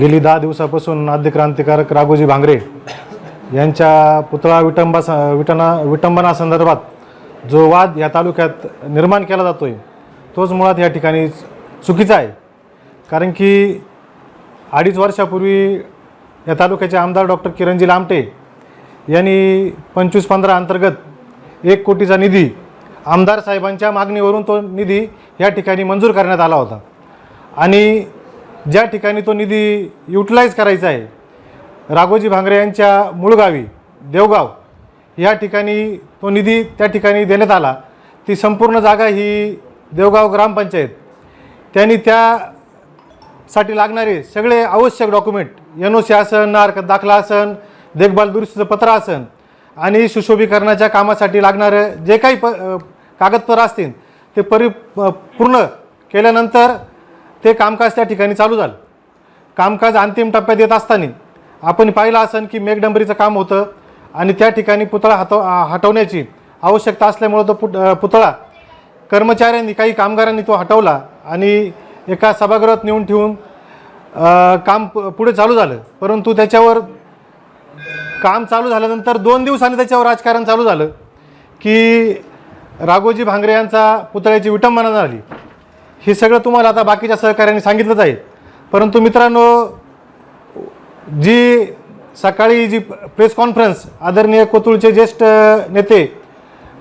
गेली दहा दिवसापासून आद्य क्रांतिकारक राघोजी भांगरे यांच्या पुतळा विटंबा विटना विटंबनासंदर्भात जो वाद या तालुक्यात निर्माण केला जातो आहे तोच मुळात या ठिकाणी चुकीचा आहे. कारण की अडीच वर्षापूर्वी या तालुक्याचे आमदार डॉक्टर किरणजी लामटे यांनी पंचवीस पंधरा अंतर्गत एक कोटीचा निधी आमदार साहेबांच्या मागणीवरून तो निधी या ठिकाणी मंजूर करण्यात आला होता. आणि ज्या ठिकाणी तो निधी युटिलाइज करायचा आहे राघोजी भांगरे यांच्या मूळ गावी देवगाव या ठिकाणी तो निधी त्या ठिकाणी देण्यात आला. ती संपूर्ण जागा ही देवगाव ग्रामपंचायत. त्यांनी त्यासाठी लागणारे सगळे आवश्यक डॉक्युमेंट एन ओ सी आसन नार्क दाखला आसन देखभाल दुरुस्तीचं पत्र आसन आणि सुशोभीकरणाच्या कामासाठी लागणारं जे काही प कागदपत्र असतील ते परि प- पूर्ण केल्यानंतर ते कामकाज त्या ठिकाणी चालू झालं. कामकाज अंतिम टप्प्यात येत असताना आपण पाहिलं असन की मेघडंबरीचं काम होतं आणि त्या ठिकाणी पुतळा हटव हटवण्याची आवश्यकता असल्यामुळं तो पुत पुतळा कर्मचाऱ्यांनी काही कामगारांनी तो हटवला आणि एका सभागृहात नेऊन ठेवून काम पुढे चालू झालं. परंतु त्याच्यावर काम चालू झाल्यानंतर दोन दिवसांनी त्याच्यावर राजकारण चालू झालं की राघोजी भांगरे यांचा पुतळ्याची विटंबना झाली. हे सगळं तुम्हाला आता बाकीच्या सहकार्याने सांगितलंच आहे. परंतु मित्रांनो जी सकाळी जी प्रेस कॉन्फरन्स आदरणीय कोतुळचे ज्येष्ठ नेते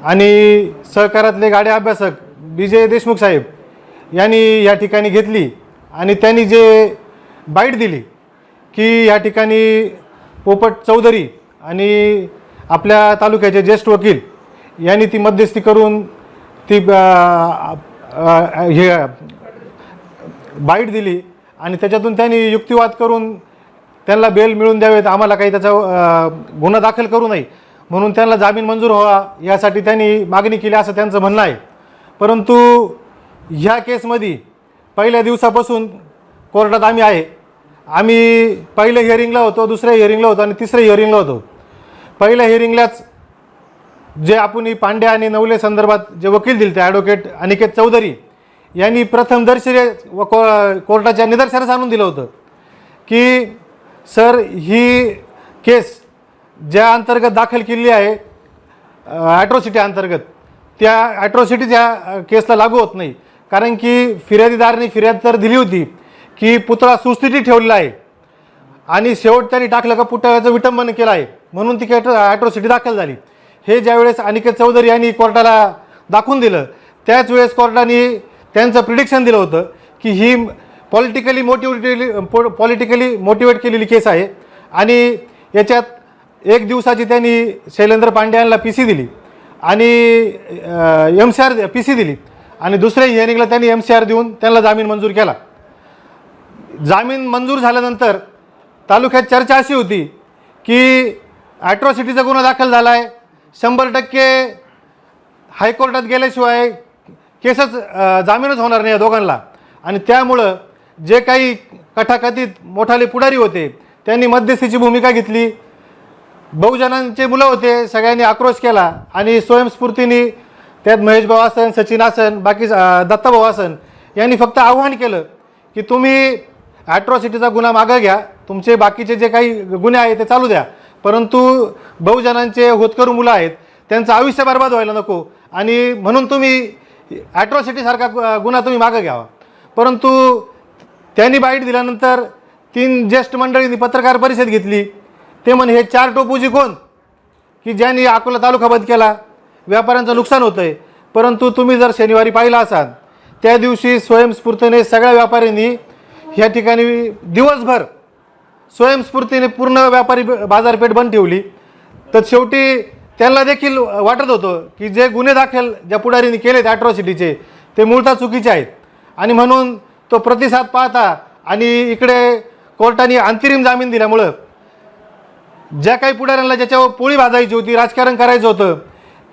आणि सहकारातले गाडे अभ्यासक बी जे देशमुख साहेब यांनी या ठिकाणी घेतली आणि त्यांनी जे बाईट दिली की या ठिकाणी पोपट चौधरी आणि आपल्या तालुक्याचे ज्येष्ठ वकील यांनी ती मध्यस्थी करून ती हे बाईट दिली आणि त्याच्यातून त्यांनी युक्तिवाद करून त्यांना बेल मिळून द्यावेत. आम्हाला काही त्याचा गुन्हा दाखल करू नये. म्हणून त्यांना जामीन मंजूर व्हावा यासाठी त्यांनी मागणी केली असं त्यांचं म्हणणं आहे. परंतु ह्या केसमध्ये पहिल्या दिवसापासून कोर्टात आम्ही आहे. आम्ही पहिल्या हिअरिंगला होतो दुसऱ्या हिअरिंगला होतो आणि तिसऱ्या हिअरिंगला होतो. पहिल्या हिअरिंगलाच जे आपण ही पांडे आणि नवले संदर्भात जे वकील दिले ते ॲडव्होकेट अनिकेत चौधरी यांनी प्रथम दर्शने व को कोर्टाच्या निदर्शनास आणून दिलं होतं की सर ही केस ज्या अंतर्गत दाखल केलेली आहे ॲट्रॉसिटी अंतर्गत त्या ॲट्रॉसिटीज या केसला लागू होत नाही. कारण की फिर्यादीदाराने फिर्याद तर दिली होती की पुतळा सुस्थितीत ठेवलेला आहे आणि शेवट त्यांनी टाकलं का पुतळ्याचं विटंबन केलं आहे. म्हणून ती ॲट्रॉसिटी दाखल झाली. हे ज्यावेळेस अनिकेत चौधरी यांनी कोर्टाला दाखवून दिलं त्याच वेळेस कोर्टाने त्यांचं प्रिडिक्शन दिलं होतं की ही पॉलिटिकली मोटिवेटेली पॉलिटिकली मोटिवेट केलेली केस आहे. आणि याच्यात एक दिवसाची त्यांनी शैलेंद्र पांडे यांना पी सी दिली आणि M C R P C दिली आणि दुसऱ्या हिअरिंगला त्यांनी एम सी आर देऊन त्यांना जामीन मंजूर केला. जामीन मंजूर झाल्यानंतर तालुक्यात चर्चा अशी होती की ॲट्रॉसिटीचा गुन्हा दाखल झाला आहे शंभर टक्के हायकोर्टात गेल्याशिवाय केसच जामीनच होणार नाही या दोघांना. आणि त्यामुळं जे काही कथाकथित मोठाले पुढारी होते त्यांनी मध्यस्थीची भूमिका घेतली. बहुजनांचे मुलं होते सगळ्यांनी आक्रोश केला आणि स्वयंस्फूर्तीने त्यात महेश भाऊ आसन सचिन आसन बाकी दत्ताभाऊ आसन यांनी फक्त आव्हान केलं की तुम्ही ॲट्रॉसिटीचा गुन्हा मागं घ्या तुमचे बाकीचे जे काही गुन्हे आहेत ते चालू द्या. परंतु बहुजनांचे होतकरू मुलं आहेत त्यांचं आयुष्य बर्बाद व्हायला नको. आणि म्हणून तुम्ही ॲट्रॉसिटीसारखा गु- गुन्हा तुम्ही मागं घ्यावा. परंतु त्यांनी बाईट दिल्यानंतर तीन ज्येष्ठ मंडळींनी पत्रकार परिषद घेतली. ते म्हणे हे चार टोपूजी कोण? की ज्यांनी अकोला तालुका बंद केला. व्यापाऱ्यांचं नुकसान होतं आहे परंतु तुम्ही जर शनिवारी पाहिला असाल त्या दिवशी स्वयंस्फूर्तीने सगळ्या व्यापाऱ्यांनी ह्या ठिकाणी दिवसभर स्वयंस्फूर्तीने पूर्ण व्यापारी ब- बाजारपेठ बंद ठेवली. तर शेवटी त्यांना देखील वाटत होतं की जे गुन्हे दाखल ज्या पुढारीने केलेत ॲट्रॉसिटीचे ते मूळतः चुकीचे आहेत. आणि म्हणून तो प्रतिसाद पाहता आणि इकडे कोर्टाने अंतरिम जामीन दिल्यामुळं ज्या काही पुढाऱ्यांना ज्याच्यावर पोळी भाजायची होती राजकारण करायचं होतं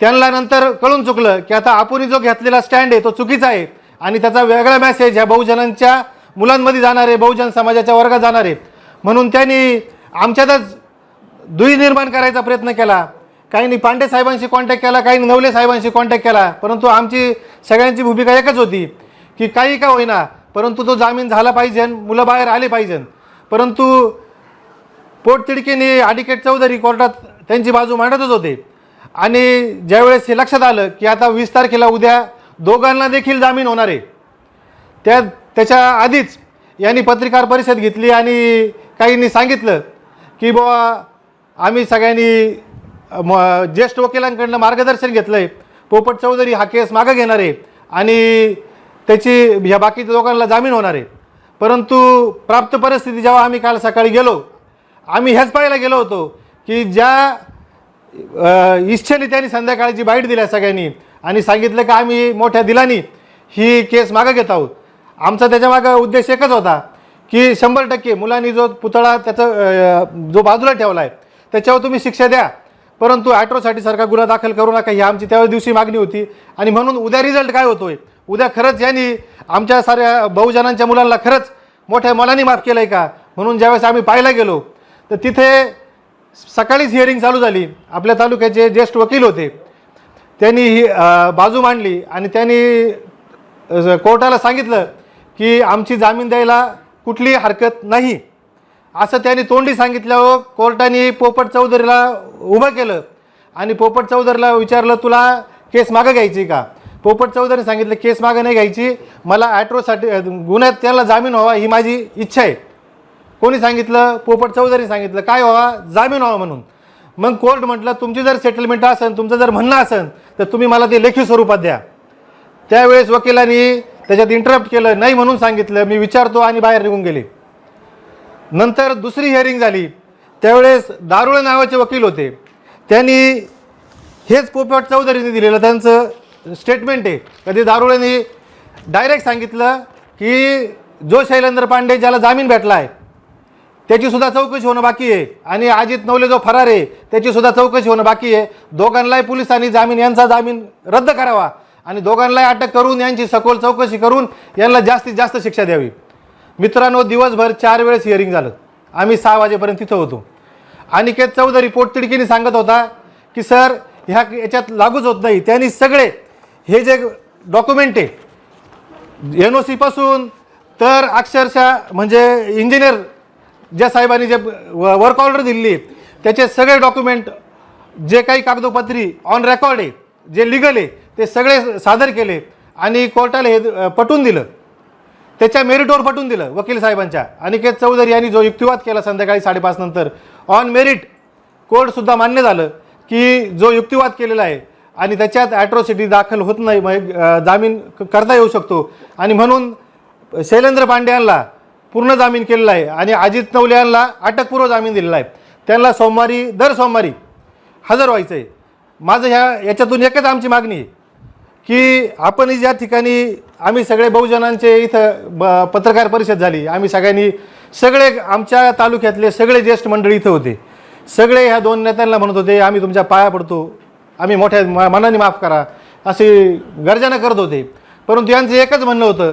त्यांना नंतर कळून चुकलं की आता आपण जो घेतलेला स्टँड आहे तो चुकीचा आहे आणि त्याचा वेगळा मॅसेज ह्या बहुजनांच्या मुलांमध्ये जाणार आहे बहुजन समाजाच्या वर्गात जाणार आहे. म्हणून त्यांनी आमच्यातच दुई निर्माण करायचा प्रयत्न केला. काहींनी पांडे साहेबांशी कॉन्टॅक्ट केला काहींनी नवले साहेबांशी कॉन्टॅक्ट केला. परंतु आमची सगळ्यांची भूमिका एकच होती की काही का होईना परंतु तो जामीन झाला पाहिजे मुलं बाहेर आले पाहिजे. परंतु पोटतिडकीने आडिकेट चौधरी कोर्टात त्यांची बाजू मांडतच होते. आणि ज्यावेळेस हे लक्षात आलं की आता वीस तारखेला उद्या दोघांना देखील जामीन होणार आहे. त्या त्याच्या आधीच यांनी पत्रकार परिषद घेतली आणि काहींनी सांगितलं की बुवा आम्ही सगळ्यांनी म ज्येष्ठ वकिलांकडनं मार्गदर्शन घेतलं आहे पोपट चौधरी हा केस मागं घेणार आहे आणि त्याची ह्या बाकीच्या लोकांना जामीन होणार आहे. परंतु प्राप्त परिस्थिती जेव्हा आम्ही काल सकाळी गेलो आम्ही ह्याच पाहायला गेलो होतो की ज्या इच्छेने त्यांनी संध्याकाळची बाईट दिल्या सगळ्यांनी आणि सांगितलं की आम्ही मोठ्या दिलानी ही केस मागं घेत आहोत. आमचा त्याच्यामागं उद्देश एकच होता की शंभर टक्के मुलांनी जो पुतळा त्याचा जो बाजूला ठेवला आहे त्याच्यावर तुम्ही शिक्षा द्या. परंतु ॲट्रोसाठी सारखा गुन्हा दाखल करू नका. ही आमची त्या दिवशी मागणी होती. आणि म्हणून उद्या रिझल्ट काय होतोय? उद्या खरंच यांनी आमच्या साऱ्या बहुजनांच्या मुलांना खरंच मोठ्या मनाने माफ केलं आहे का? म्हणून ज्यावेळेस आम्ही पाहायला गेलो तर तिथे सकाळीच हिअरिंग चालू झाली. आपल्या तालुक्याचे ज्येष्ठ वकील होते. त्यांनी ही बाजू मांडली आणि त्यांनी कोर्टाला सांगितलं की आमची जामीन द्यायला कुठलीही हरकत नाही. असं त्यांनी तोंडी सांगितल्यावर कोर्टाने पोपट चौधरीला उभं केलं. आणि पोपट चौधरीला विचारलं तुला केस मागं घ्यायची का? पोपट चौधरी सांगितलं केस मागं नाही घ्यायची. मला ॲट्रोसाठी गुन्ह्यात त्याला जामीन व्हावा ही माझी इच्छा आहे. कोणी सांगितलं? पोपट चौधरी सांगितलं काय व्हावा? जामीन व्हावा म्हणून. मग कोर्ट म्हटलं तुमची जर सेटलमेंट असेल तुमचं जर म्हणणं असेल तर तुम्ही मला ते लेखी स्वरूपात द्या. त्यावेळेस वकिलांनी त्याच्यात इंटरप्ट केलं नाही म्हणून सांगितलं. मी विचारतो आणि बाहेर निघून गेले. नंतर दुसरी हिअरिंग झाली. त्यावेळेस दारुळे नावाचे वकील होते. त्यांनी हेच पोपट चौधरीने दिलेलं. त्यांचं स्टेटमेंट आहे. कधी दारुळेने डायरेक्ट सांगितलं की जो शैलेंद्र पांडे ज्याला जामीन भेटला आहे त्याचीसुद्धा चौकशी होणं बाकी आहे. आणि अजित नवले जो फरार आहे त्याचीसुद्धा चौकशी होणं बाकी आहे. दोघांनाही पोलिसांनी जामीन यांचा जामीन रद्द करावा. आणि दोघांनाही अटक करून यांची सखोल चौकशी करून यांना जास्तीत जास्त शिक्षा द्यावी. मित्रांनो दिवसभर चार वेळेस हिअरिंग झालं. आम्ही सहा वाजेपर्यंत तिथं होतो. अनिकेत चौधरी पोटतिडकीने सांगत होता की सर ह्या याच्यात लागूच होत नाही. त्यांनी सगळे हे जे डॉक्युमेंट आहे एन ओ सीपासून तर अक्षरशः म्हणजे इंजिनियर ज्या साहेबांनी जे वर्क ऑर्डर दिली त्याचे सगळे डॉक्युमेंट जे काही कागदोपत्री ऑन रेकॉर्ड आहे जे लिगल आहे ते सगळे सादर केले आणि कोर्टाला हे पटून पटवून दिलं. त्याच्या मेरिटवर पटून दिलं वकील साहेबांच्या. अनिकेत चौधरी यांनी जो युक्तिवाद केला संध्याकाळी साडेपाच नंतर ऑन मेरिट कोर्टसुद्धा मान्य झालं की जो युक्तिवाद केलेला आहे आणि त्याच्यात ॲट्रॉसिटी दाखल होत नाही मग जामीन क- करता येऊ शकतो. आणि म्हणून शैलेंद्र पांडे यांना पूर्ण जामीन केलेला आहे आणि अजित नवले यांना अटकपूर्व जामीन दिलेला आहे. त्यांना सोमवारी दर सोमवारी हजर व्हायचं आहे माझं ह्या याच्यातून एकच आमची मागणी आहे. की आपण ज्या ठिकाणी आम्ही सगळे बहुजनांचे इथं ब पत्रकार परिषद झाली आम्ही सगळ्यांनी सगळे आमच्या तालुक्यातले सगळे ज्येष्ठ मंडळी इथं होते. सगळे ह्या दोन नेत्यांना म्हणत होते आम्ही तुमच्या पाया पडतो आम्ही मोठ्या मनाने माफ करा असे गर्जना करत होते. परंतु यांचं एकच म्हणणं होतं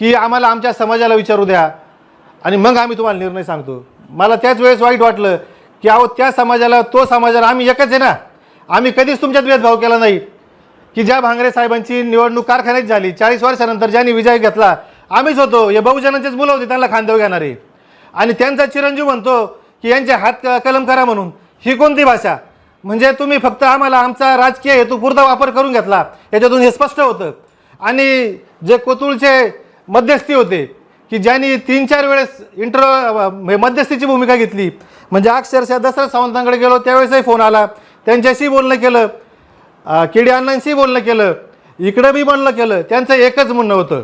की आम्हाला आमच्या समाजाला विचारू द्या आणि मग आम्ही तुम्हाला निर्णय सांगतो. मला त्याच वेळेस वाईट वाटलं की अहो त्या समाजाला तो समाजाला आम्ही एकच आहे ना. आम्ही कधीच तुमच्यात भेदभाव केला नाही. की ज्या भांगरे साहेबांची निवडणूक कारखान्यात झाली चाळीस वर्षानंतर ज्यांनी विजय घेतला आम्हीच होतो. हे बहुजनांचेच मुलं होते त्यांना खांदेव घेणारे आणि त्यांचा चिरंजीव म्हणतो की यांचे हात क- कलम करा म्हणून. ही कोणती भाषा? म्हणजे तुम्ही फक्त आम्हाला आमचा राजकीय हेतू पुरता वापर करून घेतला. याच्यातून हे स्पष्ट होतं. आणि जे कोतुळचे मध्यस्थी होते की ज्यांनी तीन चार वेळेस इंटर मध्यस्थीची भूमिका घेतली. म्हणजे अक्षरशः दसरा सावंतांकडे गेलो त्यावेळेसही फोन आला. त्यांच्याशी बोलणं केलं. केडी अण्णांशी बोलणं केलं. इकडं बी बोलणं केलं. त्यांचं एकच म्हणणं होतं.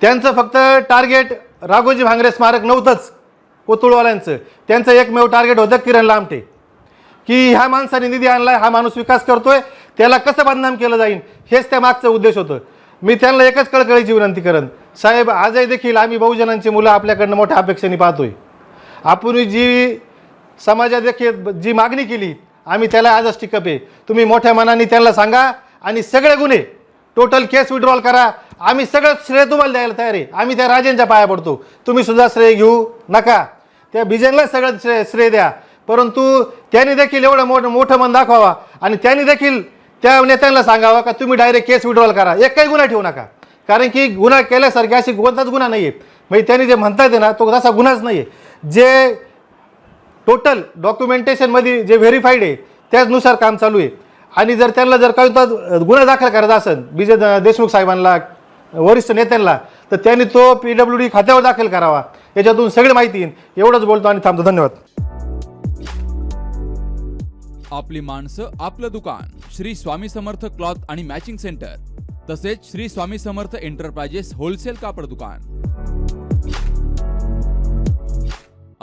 त्यांचं फक्त टार्गेट राघोजी भांगरे स्मारक नव्हतंच कोतुळवाल्यांचं. त्यांचं एकमेव टार्गेट होतं किरण लामटे. की ह्या माणसाने निधी आणला हा माणूस विकास करतोय त्याला कसं बदनाम केलं जाईल हेच त्या मागचं उद्देश होतं. मी त्यांना एकच कळकळीची विनंती करेन. साहेब आजही देखील आम्ही बहुजनांची मुलं आपल्याकडनं मोठ्या अपेक्षेने पाहतोय. आपण जी समाजादेखील जी मागणी केली आम्ही त्याला आजच टिकप आहे. तुम्ही मोठ्या मनाने त्यांना सांगा आणि सगळे गुन्हे टोटल केस विड्रॉल करा. आम्ही सगळं श्रेय तुम्हाला द्यायला तयार आहे. आम्ही त्या राजेंच्या पाया पडतो. तुम्ही सुद्धा श्रेय घेऊ नका. त्या बिजेनला सगळं श्रेय श्रेय द्या. परंतु त्यांनी देखील एवढं मोठं मोठं मन दाखवावा आणि त्यांनी देखील त्या नेत्यांना सांगावं का तुम्ही डायरेक्ट केस विड्रॉल करा. एक काही गुन्हा ठेवू नका. कारण की गुन्हा केल्यासारखे अशी कोणताच गुन्हा नाही आहे म्हणजे त्यांनी जे म्हणतात ना तो तसा गुन्हाच नाही आहे जे टोटल डॉक्युमेंटेशनमध्ये जे व्हेरीफाईड आहे त्याचनुसार काम चालू आहे. आणि जर त्यांना जर काही तर गुन्हा दाखल करायचा असेल विजय द- देशमुख साहेबांना वरिष्ठ नेत्यांना तर त्यांनी तो पी डब्ल्यू डी खात्यावर दाखल करावा. याच्यातून सगळी माहिती येईल एवढंच बोलतो आणि थांबतो. धन्यवाद. आपली माणसं आपलं दुकान. श्री स्वामी समर्थ क्लॉथ आणि मॅचिंग सेंटर. तसेच श्री स्वामी समर्थ एंटरप्राइजेस होलसेल कापड दुकान.